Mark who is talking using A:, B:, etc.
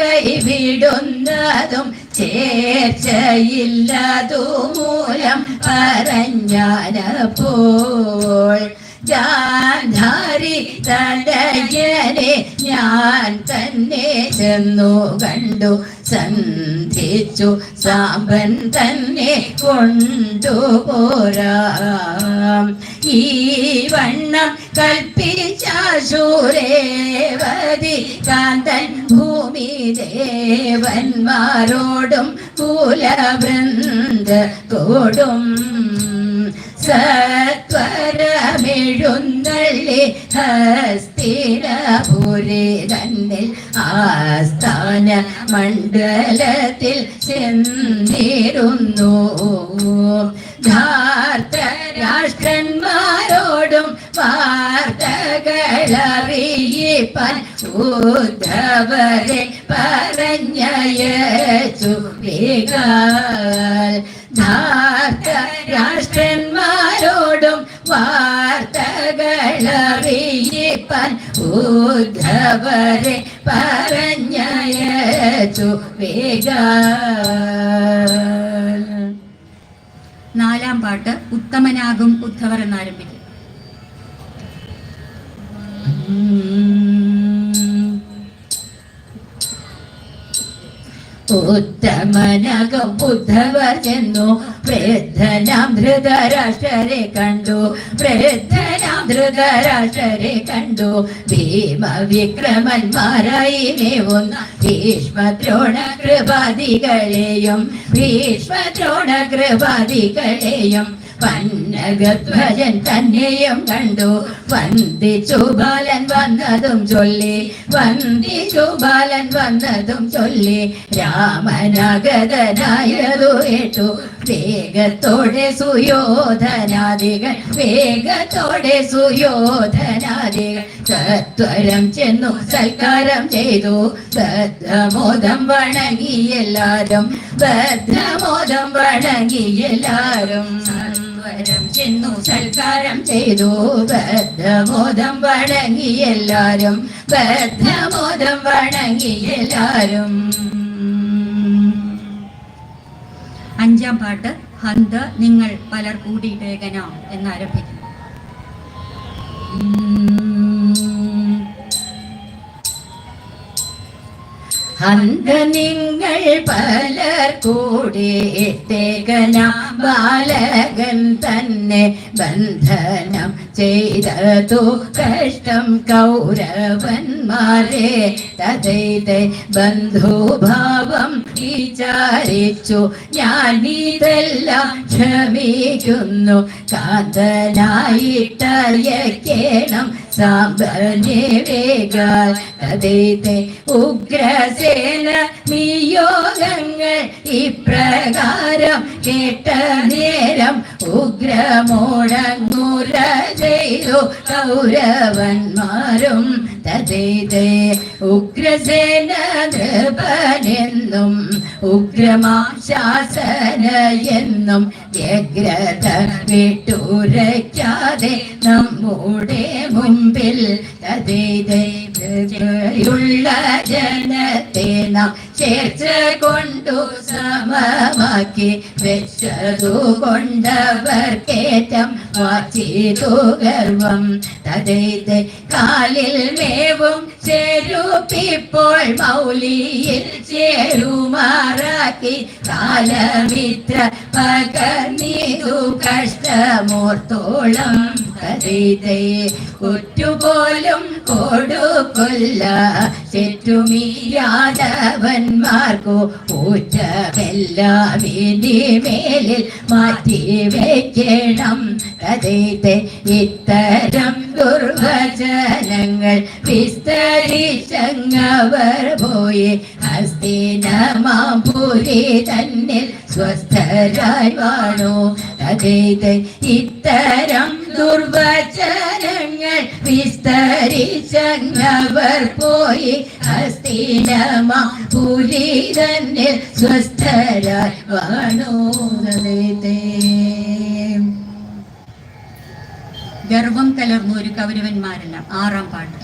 A: കൈവിടുന്നതും ചേർച്ചയില്ലതു മൂലം പറഞ്ഞപ്പോൾ ജാധാരി തടയനെ ഞാൻ തന്നെ ചെന്നു കണ്ടു സന്ധിച്ചു സാമ്പൻ തന്നെ കൊണ്ടുപോരാം. ഈ വണ്ണം കൽപ്പിച്ച ശൂരേവതി കാന്തൻ ഭൂമി ദേവന്മാരോടും കുലവൃന്ദത്തോടും സത്വരമെഴുന്നള്ളി ഹസ്തിരപുരി തന്നിൽ ആസ്ഥാന മണ്ഡലത്തിൽ ചെന്നിരുന്നു ധാർത്തരാഷ്ട്രന്മാരോടും വാർത്തകളറിയിപ്പാൻ ഉദ്ധവരെ പറഞ്ഞയച്ചു. വേഗാൽ ഉദ്ധവരെ പറഞ്ഞയച്ചു വേഗ
B: നാലാം പാട്ട് ഉത്തമനാകും ഉദ്ധവർ എന്നാരംഭിക്കും.
A: ഉത്തമനകം ബുദ്ധവർ ചെന്നു. വൃദ്ധനാം ധൃതരാഷ്ട്രരെ കണ്ടു. വൃദ്ധനാം ധൃതരാഷ്ട്രരെ കണ്ടു. ഭീമ വിക്രമന്മാരായി മേവുന്ന ഭീഷ്മദ്രോണ കൃപാദികളെയും ഭീഷ്മദ്രോണ കൃപാദികളെയും പന്നഗധ്വജൻ തന്നെയും കണ്ടു. വന്ദിച്ചു ബാലൻ വന്നതും ചൊല്ലി. വന്ദിച്ചു ബാലൻ വന്നതും ചൊല്ലി. രാമനാഗതനായതു കേട്ടു വേഗത്തോടെ സുയോധനാദികൾ വേഗത്തോടെ സുയോധനാദികൾ. സത്വരം ചെന്നു സൽക്കാരം ചെയ്തു. ബദ്ധമോദം വണങ്ങി എല്ലാരും. ബദ്ധമോദം വണങ്ങി എല്ലാരും. സത്വരം ചെന്നു സൽക്കാരം ചെയ്തു. ബദ്ധമോദം വണങ്ങി എല്ലാരും ബദ്ധമോദം വണങ്ങി എല്ലാരും.
B: അഞ്ചാം പാട്ട് ഹന്ത് നിങ്ങൾ പലർ കൂടിയിട്ടേകന എന്നാരംഭിക്കും
A: അന്ത നിങ്ങൾ പലർ കൂടി ബാലകൻ തന്നെ ബന്ധനം ചെയ്തതു കഷ്ടം കൗരവന്മാരെ. തഥൈത ബന്ധുഭാവം വിചാരിച്ചു. ഞാൻ ഇതെല്ലാം ക്ഷമിക്കുന്നു തതൈതെ ഉഗ്രസേന നിയോഗങ്ങൾ ഇപ്രകാരം കേട്ട നേരം ഉഗ്രമോടങ്ങുര ചെയ്തു കൗരവന്മാരും തതൈതെ ഉഗ്രസേന നൃപനെന്നും ഉഗ്രമാശാസന എന്നും വ്യഗ്രത വിട്ടുരയ്ക്കാതെ നമ്മുടെ മുമ്പിൽ തതൈതയുള്ള ജനത്തെ നാം ചേർച്ച കൊണ്ടു സമമാക്കി വെച്ചതു കൊണ്ടവർക്കേറ്റം വാച്ചിതു ഗർവം. തതൈതെ കാലിൽ മേവും ചെരുപ്പിപ്പോൾ മൗലിയിൽ ചേരുമാറാക്കി. കാലമിത്ര പകർന്നിതു കഷ്ടമോർത്തോളം. തതൈതെ കുറ്റുപോലും കൊടുക്കൊല്ല ചെറ്റുമീ യാദവന്മാർക്കു ഊറ്റമെല്ലാം ഇനി മേലിൽ മാറ്റി വയ്ക്കണം അതേ ഇത്തരം ദുർവചനങ്ങൾ വിസ്തരിച്ചങ്ങവർ പോയി ഹസ്തിനമാപുരി തന്നിൽ സ്വസ്ഥരായി വാണു. അതേ ഇത്തരം ദുർവചനങ്ങൾ വിസ്തരിച്ചവർ പോയി അസ്ഥിരമാ പുലി തന്നെ സ്വസ്ഥരായി വാണു തതൈതെ
B: ഗർവം ഒരു കൗരവന്മാരെല്ലാം ആറാം പാട്ട്